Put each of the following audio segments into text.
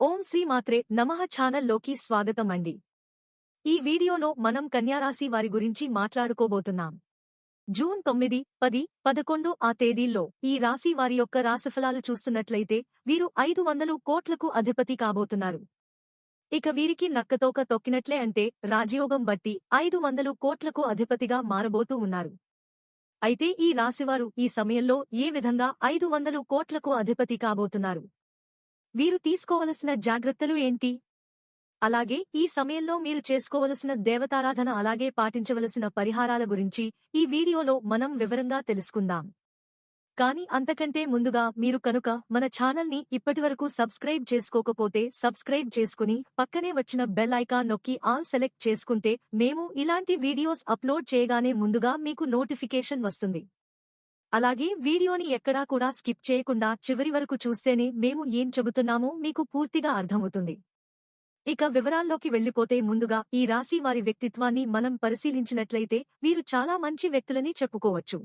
ఓం శ్రీ మాత్రే నమః ఛానల్లోకి స్వాగతం అండి ఈ వీడియోలో మనం కన్యారాశి వారి గురించి మాట్లాడుకోబోతున్నాం. జూన్ తొమ్మిది పది పదకొండు ఆ తేదీల్లో ఈ రాశి వారి యొక్క రాశిఫలాలు చూస్తున్నట్లయితే వీరు ఐదు వందలు కోట్లకు అధిపతి కాబోతున్నారు. ఇక వీరికి నక్కతోక తొక్కినట్లే అంటే రాజయోగం బట్టి ఐదు వందలు కోట్లకు అధిపతిగా మారబోతూ ఉన్నారు. అయితే ఈ రాశివారు ఈ సమయంలో ఏ విధంగా ఐదు వందలు కోట్లకు అధిపతి కాబోతున్నారు? వీరు తీసుకోవలసిన జాగ్రత్తలు ఏంటి? అలాగే ఈ సమయంలో మీరు చేసుకోవలసిన దేవతారాధన అలాగే పాటించవలసిన పరిహారాల గురించి ఈ వీడియోలో మనం వివరంగా తెలుసుకుందాం. కానీ అంతకంటే ముందుగా మీరు కనుక మన ఛానల్ని ఇప్పటివరకు సబ్స్క్రైబ్ చేసుకోకపోతే సబ్స్క్రైబ్ చేసుకుని పక్కనే వచ్చిన బెల్ ఐకాన్ నొక్కి ఆల్ సెలెక్ట్ చేసుకుంటే మేము ఇలాంటి వీడియోస్ అప్లోడ్ చేయగానే ముందుగా మీకు నోటిఫికేషన్ వస్తుంది. అలాగే వీడియోని ఎక్కడా కూడా స్కిప్ చేయకుండా చివరి వరకు చూస్తేనే మేము ఏం చెబుతున్నామో మీకు పూర్తిగా అర్థమవుతుంది. ఇక వివరాల్లోకి వెళ్ళిపోతే ముందుగా ఈ రాశి వారి వ్యక్తిత్వాన్ని మనం పరిశీలించినట్లయితే వీరు చాలా మంచి వ్యక్తులని చెప్పుకోవచ్చు.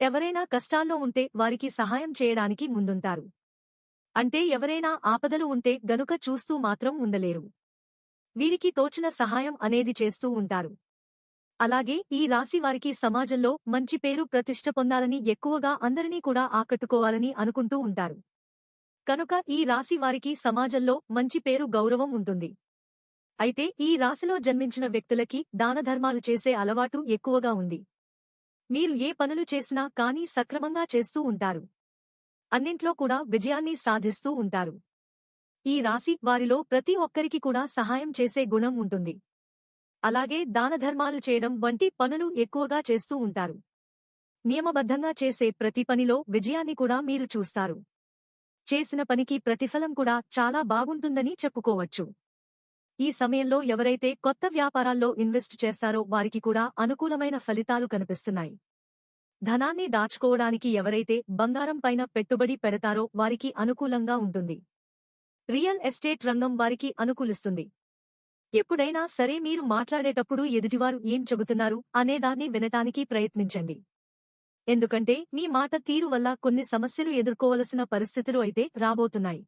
ఎవరైనా కష్టాల్లో ఉంటే వారికి సహాయం చేయడానికి ముందుంటారు. అంటే ఎవరైనా ఆపదలు ఉంటే గనుక చూస్తూ మాత్రం ఉండలేరు. వీరికి తోచిన సహాయం అనేది చేస్తూ ఉంటారు. అలాగే ఈ రాశి వారికి సమాజంలో మంచి పేరు ప్రతిష్ట పొందాలని ఎక్కువగా అందరినీ కూడా ఆకట్టుకోవాలని అనుకుంటూ ఉంటారు. కనుక ఈ రాశి వారికి సమాజంలో మంచి పేరు గౌరవం ఉంటుంది. అయితే ఈ రాశిలో జన్మించిన వ్యక్తులకి దానధర్మాలు చేసే అలవాటు ఎక్కువగా ఉంది. మీరు ఏ పనులు చేసినా కానీ సక్రమంగా చేస్తూ ఉంటారు. అన్నింట్లో కూడా విజయాన్ని సాధిస్తూ ఉంటారు. ఈ రాశి వారిలో ప్రతి ఒక్కరికి కూడా సహాయం చేసే గుణం ఉంటుంది. అలాగే దానధర్మాలు చేయడం వంటి పనులు ఎక్కువగా చేస్తూ ఉంటారు. నియమబద్ధంగా చేసే ప్రతి పనిలో విజయాన్ని కూడా మీరు చూస్తారు. చేసిన పనికి ప్రతిఫలం కూడా చాలా బాగుంటుందని చెప్పుకోవచ్చు. ఈ సమయంలో ఎవరైతే కొత్త వ్యాపారాల్లో ఇన్వెస్ట్ చేస్తారో వారికి కూడా అనుకూలమైన ఫలితాలు కనిపిస్తున్నాయి. ధనాన్ని దాచుకోవడానికి ఎవరైతే బంగారం పైన పెట్టుబడి పెడతారో వారికి అనుకూలంగా ఉంటుంది. రియల్ ఎస్టేట్ రంగం వారికి అనుకూలిస్తుంది. ఎప్పుడైనా సరే మీరు మాట్లాడేటప్పుడు ఎదుటివారు ఏం చెబుతున్నారు అనేదాన్ని వినటానికి ప్రయత్నించండి. ఎందుకంటే మీ మాట తీరు వల్ల కొన్ని సమస్యలు ఎదుర్కోవలసిన పరిస్థితులు అయితే రాబోతున్నాయి.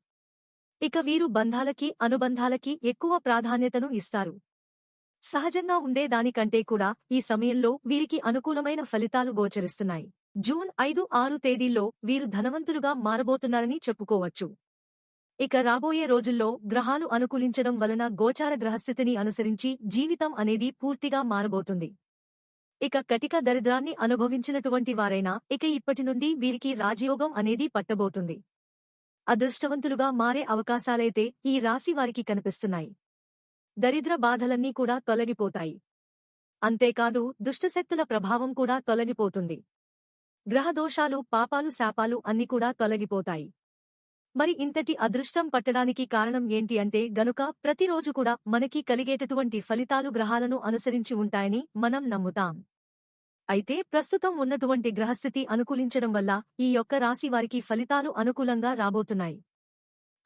ఇక వీరు బంధాలకి అనుబంధాలకి ఎక్కువ ప్రాధాన్యతను ఇస్తారు. సహజంగా ఉండే దానికంటే కూడా ఈ సమయంలో వీరికి అనుకూలమైన ఫలితాలు గోచరిస్తున్నాయి. జూన్ ఐదు ఆరు తేదీల్లో వీరు ధనవంతులుగా మారబోతున్నారని చెప్పుకోవచ్చు. ఇక రాబోయే రోజుల్లో గ్రహాలు అనుకూలించడం వలన గోచార గ్రహస్థితిని అనుసరించి జీవితం అనేది పూర్తిగా మారబోతుంది. ఇక కటిక దరిద్రాన్ని అనుభవించినటువంటి వారైనా ఇక ఇప్పటి నుండి వీరికి రాజయోగం అనేది పట్టబోతుంది. అదృష్టవంతులుగా మారే అవకాశాలైతే ఈ రాశి వారికి కనిపిస్తున్నాయి. దరిద్ర బాధలన్నీ కూడా తొలగిపోతాయి. అంతేకాదు దుష్టశక్తుల ప్రభావం కూడా తొలగిపోతుంది. గ్రహదోషాలు పాపాలు శాపాలు అన్ని కూడా తొలగిపోతాయి. మరి ఇంతటి అదృష్టం పట్టడానికి కారణం ఏంటి అంటే గనుక ప్రతిరోజు కూడా మనకి కలిగేటటువంటి ఫలితాలు గ్రహాలను అనుసరించి ఉంటాయని మనం నమ్ముతాం. అయితే ప్రస్తుతం ఉన్నటువంటి గ్రహస్థితి అనుకూలించడం వల్ల ఈ యొక్క రాశి వారికి ఫలితాలు అనుకూలంగా రాబోతున్నాయి.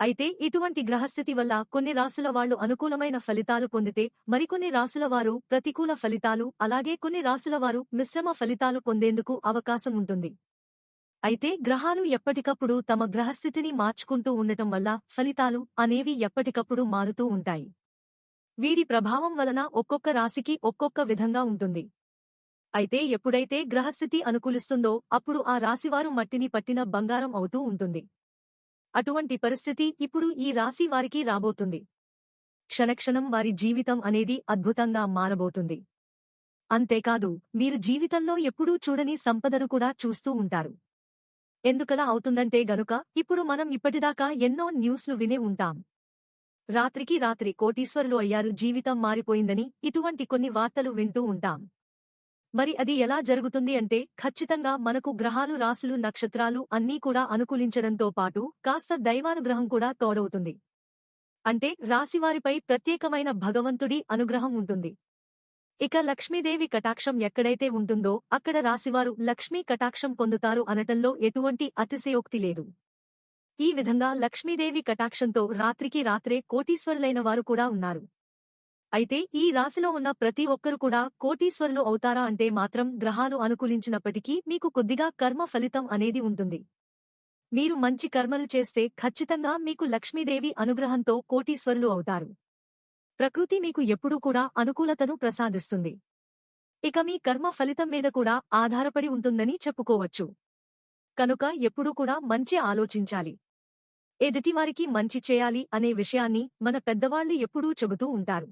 అయితే ఇటువంటి గ్రహస్థితి వల్ల కొన్ని రాసుల వాళ్ళు అనుకూలమైన ఫలితాలు పొందితే మరికొన్ని రాసుల వారు ప్రతికూల ఫలితాలు అలాగే కొన్ని రాసుల వారు మిశ్రమ ఫలితాలు పొందేందుకు అవకాశం ఉంటుంది. అయితే గ్రహాలు ఎప్పటికప్పుడు తమ గ్రహస్థితిని మార్చుకుంటూ ఉండటం వల్ల ఫలితాలు అనేవి ఎప్పటికప్పుడు మారుతూ ఉంటాయి. వీడి ప్రభావం వలన ఒక్కొక్క రాశికి ఒక్కొక్క విధంగా ఉంటుంది. అయితే ఎప్పుడైతే గ్రహస్థితి అనుకూలిస్తుందో అప్పుడు ఆ రాశివారు మట్టిని పట్టిన బంగారం అవుతూ ఉంటుంది. అటువంటి పరిస్థితి ఇప్పుడు ఈ రాశి వారికి రాబోతుంది. క్షణక్షణం వారి జీవితం అనేది అద్భుతంగా మారబోతుంది. అంతేకాదు మీరు జీవితంలో ఎప్పుడూ చూడని సంపదను కూడా చూస్తూ ఉంటారు. ఎందుకలా అవుతుందంటే గనుక ఇప్పుడు మనం ఇప్పటిదాకా ఎన్నో న్యూస్లు వినే ఉంటాం. రాత్రికి రాత్రి కోటీశ్వరులు అయ్యారు జీవితం మారిపోయిందని ఇటువంటి కొన్ని వార్తలు వింటూ ఉంటాం. మరి అది ఎలా జరుగుతుంది అంటే ఖచ్చితంగా మనకు గ్రహాలు రాసులు నక్షత్రాలు అన్నీ కూడా అనుకూలించడంతో పాటు కాస్త దైవానుగ్రహం కూడా తోడవుతుంది. అంటే రాశివారిపై ప్రత్యేకమైన భగవంతుడి అనుగ్రహం ఉంటుంది. ఇక లక్ష్మీదేవి కటాక్షం ఎక్కడైతే ఉంటుందో అక్కడ రాశివారు లక్ష్మీ కటాక్షం పొందుతారు అనటంలో ఎటువంటి అతిశయోక్తి లేదు. ఈ విధంగా లక్ష్మీదేవి కటాక్షంతో రాత్రికి రాత్రే కోటీశ్వరులైన వారు కూడా ఉన్నారు. అయితే ఈ రాశిలో ఉన్న ప్రతి ఒక్కరు కూడా కోటీశ్వరులు అవుతారా అంటే మాత్రం గ్రహాలు అనుకూలించినప్పటికీ మీకు కొద్దిగా కర్మ ఫలితం అనేది ఉంటుంది. మీరు మంచి కర్మలు చేస్తే ఖచ్చితంగా మీకు లక్ష్మీదేవి అనుగ్రహంతో కోటీశ్వరులు అవుతారు. ప్రకృతి మీకు ఎప్పుడూ కూడా అనుకూలతను ప్రసాదిస్తుంది. ఇక మీ కర్మ ఫలితం మీద కూడా ఆధారపడి ఉంటుందని చెప్పుకోవచ్చు. కనుక ఎప్పుడూ కూడా మంచి ఆలోచించాలి. ఎదుటివారికి మంచి చేయాలి అనే విషయాన్ని మన పెద్దవాళ్ళు ఎప్పుడూ చెబుతూ ఉంటారు.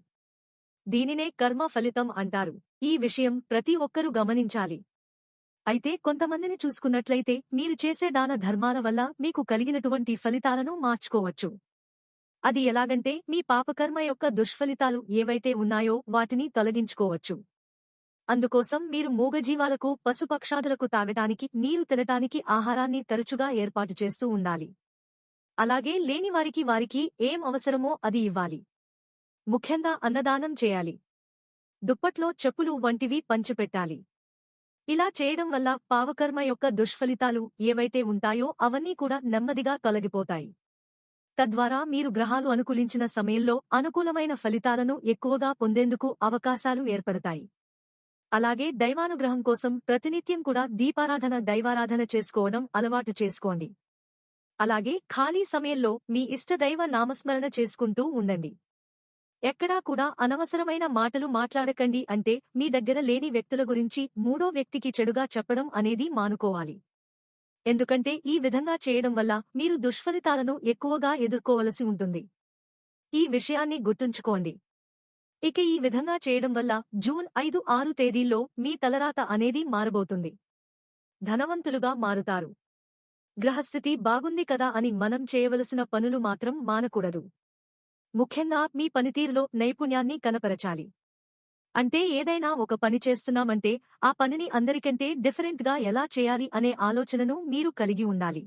దీనినే కర్మ ఫలితం అంటారు. ఈ విషయం ప్రతి ఒక్కరూ గమనించాలి. అయితే కొంతమందిని చూసుకున్నట్లయితే మీరు చేసే దాన ధర్మాల వల్ల మీకు కలిగినటువంటి ఫలితాలను మార్చుకోవచ్చు. అది ఎలాగంటే మీ పాపకర్మ యొక్క దుష్ఫలితాలు ఏవైతే ఉన్నాయో వాటిని తొలగించుకోవచ్చు. అందుకోసం మీరు మూగజీవాలకు పశుపక్షాదులకు తాగటానికి నీరు తినటానికి ఆహారాన్ని తరచుగా ఏర్పాటు చేస్తూ ఉండాలి. అలాగే లేనివారికి వారికి ఏం అవసరమో అది ఇవ్వాలి. ముఖ్యంగా అన్నదానం చేయాలి. దుప్పట్లో చెప్పులు వంటివి పంచిపెట్టాలి. ఇలా చేయడం వల్ల పావకర్మ యొక్క దుష్ఫలితాలు ఏవైతే ఉంటాయో అవన్నీ కూడా నెమ్మదిగా తొలగిపోతాయి. తద్వారా మీరు గ్రహాలు అనుకూలించిన సమయంలో అనుకూలమైన ఫలితాలను ఎక్కువగా పొందేందుకు అవకాశాలు ఏర్పడతాయి. అలాగే దైవానుగ్రహం కోసం ప్రతినిత్యం కూడా దీపారాధన దైవారాధన చేసుకోవడం అలవాటు చేసుకోండి. అలాగే ఖాళీ సమయంలో మీ ఇష్టదైవ నామస్మరణ చేసుకుంటూ ఉండండి. ఎక్కడా కూడా అనవసరమైన మాటలు మాట్లాడకండి అంటే మీ దగ్గర లేని వ్యక్తుల గురించి మూడో వ్యక్తికి చెడుగా చెప్పడం అనేది మానుకోవాలి. ఎందుకంటే ఈ విధంగా చేయడం వల్ల మీరు దుష్ఫలితాలను ఎక్కువగా ఎదుర్కోవలసి ఉంటుంది. ఈ విషయాన్ని గుర్తుంచుకోండి. ఇక ఈ విధంగా చేయడం వల్ల జూన్ ఐదు ఆరు తేదీల్లో మీ తలరాత అనేది మారబోతుంది. ధనవంతులుగా మారుతారు. గ్రహస్థితి బాగుంది కదా అని మనం చేయవలసిన పనులు మాత్రం మానకూడదు. ముఖ్యంగా మీ పనితీరులో నైపుణ్యాన్ని కనపరచాలి. అంటే ఏదైనా ఒక పని చేస్తున్నామంటే ఆ పనిని అందరికంటే డిఫరెంట్గా ఎలా చేయాలి అనే ఆలోచనను మీరు కలిగి ఉండాలి.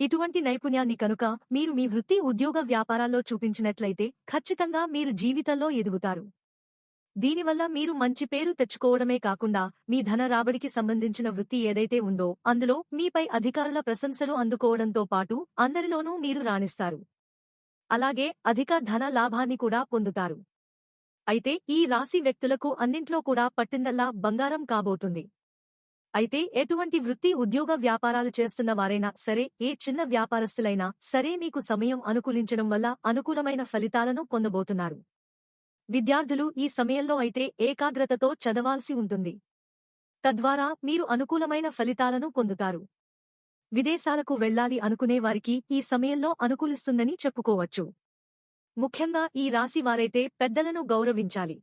ఇటువంటి నైపుణ్యాన్ని కనుక మీరు మీ వృత్తి ఉద్యోగ వ్యాపారాల్లో చూపించినట్లయితే ఖచ్చితంగా మీరు జీవితంలో ఎదుగుతారు. దీనివల్ల మీరు మంచి పేరు తెచ్చుకోవడమే కాకుండా మీ ధన రాబడికి సంబంధించిన వృత్తి ఏదైతే ఉందో అందులో మీపై అధికారుల ప్రశంసలు అందుకోవడంతో పాటు అందరిలోనూ మీరు రాణిస్తారు. అలాగే అధిక ధన లాభాన్ని కూడా పొందుతారు. అయితే ఈ రాశి వ్యక్తులకు అన్నింట్లో కూడా పట్టిందల్లా బంగారం కాబోతుంది. అయితే ఎటువంటి వృత్తి ఉద్యోగ వ్యాపారాలు చేస్తున్న వారైనా సరే ఏ చిన్న వ్యాపారస్తులైనా సరే మీకు సమయం అనుకూలించడం వల్ల అనుకూలమైన ఫలితాలను పొందబోతున్నారు. విద్యార్థులు ఈ సమయంలో అయితే ఏకాగ్రతతో చదవాల్సి ఉంటుంది. తద్వారా మీరు అనుకూలమైన ఫలితాలను పొందుతారు. విదేశాలకు వెళ్ళాలి అనుకునే వారికి ఈ సమయంలో అనుకూలిస్తుందని చెప్పుకోవచ్చు. ముఖ్యంగా ఈ రాశి వారైతే పెద్దలను గౌరవించాలి.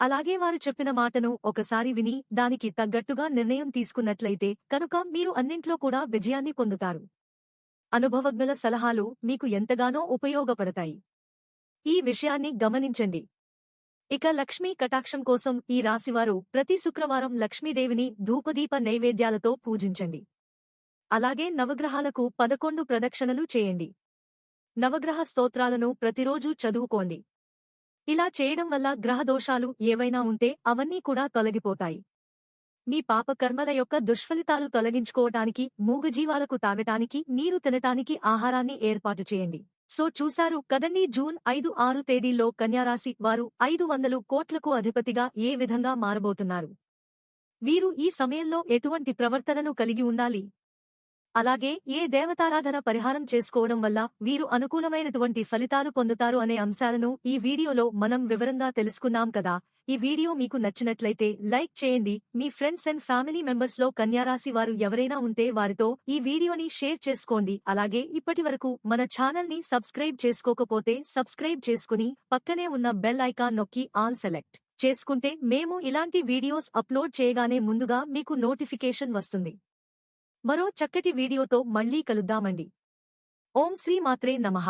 అలాగే వారు చెప్పిన మాటను ఒకసారి విని దానికి తగ్గట్టుగా నిర్ణయం తీసుకున్నట్లయితే కనుక మీరు అన్నింట్లో కూడా విజయాన్ని పొందుతారు. అనుభవజ్ఞుల సలహాలు మీకు ఎంతగానో ఉపయోగపడతాయి. ఈ విషయాన్ని గమనించండి. ఇక లక్ష్మీ కటాక్షం కోసం ఈ రాశివారు ప్రతి శుక్రవారం లక్ష్మీదేవిని ధూపదీప నైవేద్యాలతో పూజించండి. అలాగే నవగ్రహాలకు పదకొండు ప్రదక్షిణలు చేయండి. నవగ్రహ స్తోత్రాలను ప్రతిరోజూ చదువుకోండి. ఇలా చేయడం వల్ల గ్రహదోషాలు ఏవైనా ఉంటే అవన్నీ కూడా తొలగిపోతాయి. మీ పాపకర్మల యొక్క దుష్ఫలితాలు తొలగించుకోవటానికి మూగజీవాలకు తాగటానికి నీరు తినటానికి ఆహారాన్ని ఏర్పాటు చేయండి. సో చూశారు కదండి జూన్ ఐదు ఆరు తేదీల్లో కన్యారాశి వారు ఐదు వందలు కోట్లకు అధిపతిగా ఏ విధంగా మారబోతున్నారు? వీరు ఈ సమయంలో ఎటువంటి ప్రవర్తనను కలిగి ఉండాలి? అలాగే ఏ దేవతారాధన పరిహారం చేసుకోవడం వల్ల వీరు అనుకూలమైనటువంటి ఫలితాలు పొందుతారు అనే అంశాలను ఈ వీడియోలో మనం వివరంగా తెలుసుకున్నాం కదా. ఈ వీడియో మీకు నచ్చినట్లయితే లైక్ చేయండి. మీ ఫ్రెండ్స్ అండ్ ఫ్యామిలీ మెంబర్స్లో కన్యారాశి వారు ఎవరైనా ఉంటే వారితో ఈ వీడియోని షేర్ చేసుకోండి. అలాగే ఇప్పటి వరకు మన ఛానల్ని సబ్స్క్రైబ్ చేసుకోకపోతే సబ్స్క్రైబ్ చేసుకుని పక్కనే ఉన్న బెల్ ఐకాన్ నొక్కి ఆల్ సెలెక్ట్ చేసుకుంటే మేము ఇలాంటి వీడియోస్ అప్లోడ్ చేయగానే ముందుగా మీకు నోటిఫికేషన్ వస్తుంది. మరో చక్కటి వీడియోతో మళ్ళీ కలుద్దామండి. ఓం శ్రీ మాత్రే నమః.